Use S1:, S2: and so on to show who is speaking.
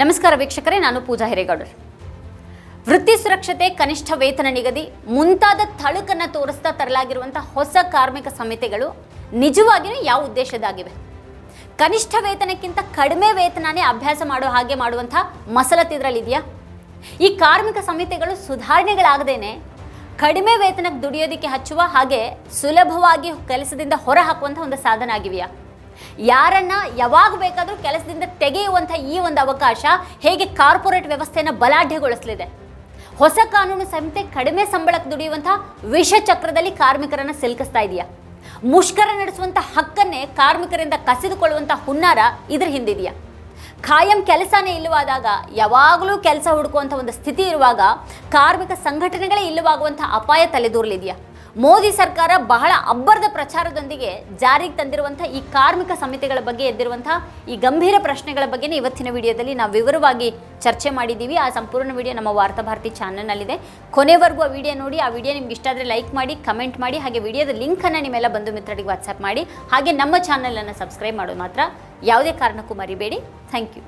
S1: ನಮಸ್ಕಾರ ವೀಕ್ಷಕರೇ, ನಾನು ಪೂಜಾ ಹಿರೇಗೌಡರು. ವೃತ್ತಿ ಸುರಕ್ಷತೆ, ಕನಿಷ್ಠ ವೇತನ ನಿಗದಿ, ಮುಂತಾದ ತಳುಕನ್ನು ತೋರಿಸ್ತಾ ತರಲಾಗಿರುವಂಥ ಹೊಸ ಕಾರ್ಮಿಕ ಸಮಿತಿಗಳು ನಿಜವಾಗಿಯೂ ಯಾವ ಉದ್ದೇಶದಾಗಿವೆ ಕನಿಷ್ಠ ವೇತನಕ್ಕಿಂತ ಕಡಿಮೆ ವೇತನನೇ ಅಭ್ಯಾಸ ಮಾಡೋ ಹಾಗೆ ಮಾಡುವಂಥ ಮಸಲತ್ ಇದರಲ್ಲಿದೆಯಾ ಈ ಕಾರ್ಮಿಕ ಸಮಿತಿಗಳು ಸುಧಾರಣೆಗಳಾಗದೇನೆ ಕಡಿಮೆ ವೇತನಕ್ಕೆ ದುಡಿಯೋದಕ್ಕೆ ಹಚ್ಚುವ ಹಾಗೆ ಸುಲಭವಾಗಿ ಕೆಲಸದಿಂದ ಹೊರ ಹಾಕುವಂಥ ಒಂದು ಸಾಧನ ಆಗಿವೆಯಾ? ಯಾರನ್ನ ಯಾವಾಗ ಬೇಕಾದರೂ ಕೆಲಸದಿಂದ ತೆಗೆಯುವಂಥ ಈ ಒಂದು ಅವಕಾಶ ಹೇಗೆ ಕಾರ್ಪೊರೇಟ್ ವ್ಯವಸ್ಥೆಯನ್ನು ಬಲಾಢ್ಯಗೊಳಿಸಲಿದೆ? ಹೊಸ ಕಾನೂನು ಸಂಹಿತೆ ಕಡಿಮೆ ಸಂಬಳಕ್ಕೆ ದುಡಿಯುವಂಥ ವಿಷ ಚಕ್ರದಲ್ಲಿ ಕಾರ್ಮಿಕರನ್ನ ಸಿಲುಕಿಸ್ತಾ ಇದೆಯಾ? ಮುಷ್ಕರ ನಡೆಸುವಂಥ ಹಕ್ಕನ್ನೇ ಕಾರ್ಮಿಕರಿಂದ ಕಸಿದುಕೊಳ್ಳುವಂಥ ಹುನ್ನಾರ ಇದ್ರ ಹಿಂದಿದೆಯಾ? ಖಾಯಂ ಕೆಲಸನೇ ಇಲ್ಲವಾದಾಗ ಯಾವಾಗಲೂ ಕೆಲಸ ಹುಡುಕುವಂಥ ಒಂದು ಸ್ಥಿತಿ ಇರುವಾಗ ಕಾರ್ಮಿಕ ಸಂಘಟನೆಗಳೇ ಇಲ್ಲವಾಗುವಂಥ ಅಪಾಯ ತಲೆದೂರಲಿದೆಯಾ? ಮೋದಿ ಸರ್ಕಾರ ಬಹಳ ಅಬ್ಬರದ ಪ್ರಚಾರದೊಂದಿಗೆ ಜಾರಿಗೆ ತಂದಿರುವಂಥ ಈ ಕಾರ್ಮಿಕ ಸಮಿತಿಗಳ ಬಗ್ಗೆ ಎದ್ದಿರುವಂಥ ಈ ಗಂಭೀರ ಪ್ರಶ್ನೆಗಳ ಬಗ್ಗೆನೇ ಇವತ್ತಿನ ವಿಡಿಯೋದಲ್ಲಿ ನಾವು ವಿವರವಾಗಿ ಚರ್ಚೆ ಮಾಡಿದ್ದೀವಿ. ಆ ಸಂಪೂರ್ಣ ವಿಡಿಯೋ ನಮ್ಮ ವಾರ್ತಾಭಾರತಿ ಚಾನಲ್ನಲ್ಲಿದೆ. ಕೊನೆವರೆಗೂ ಆ ವಿಡಿಯೋ ನೋಡಿ, ಆ ವಿಡಿಯೋ ನಿಮ್ಗೆ ಇಷ್ಟ ಆದರೆ ಲೈಕ್ ಮಾಡಿ, ಕಮೆಂಟ್ ಮಾಡಿ, ಹಾಗೆ ವಿಡಿಯೋದ ಲಿಂಕನ್ನು ನಿಮ್ಮೆಲ್ಲ ಬಂಧು ಮಿತ್ರರಿಗೆ ವಾಟ್ಸಪ್ ಮಾಡಿ, ಹಾಗೆ ನಮ್ಮ ಚಾನಲನ್ನು ಸಬ್ಸ್ಕ್ರೈಬ್ ಮಾಡೋದು ಮಾತ್ರ. ಯಾವುದೇ ಕಾರಣಕ್ಕೂ ಮರಿಬೇಡಿ. Thank you.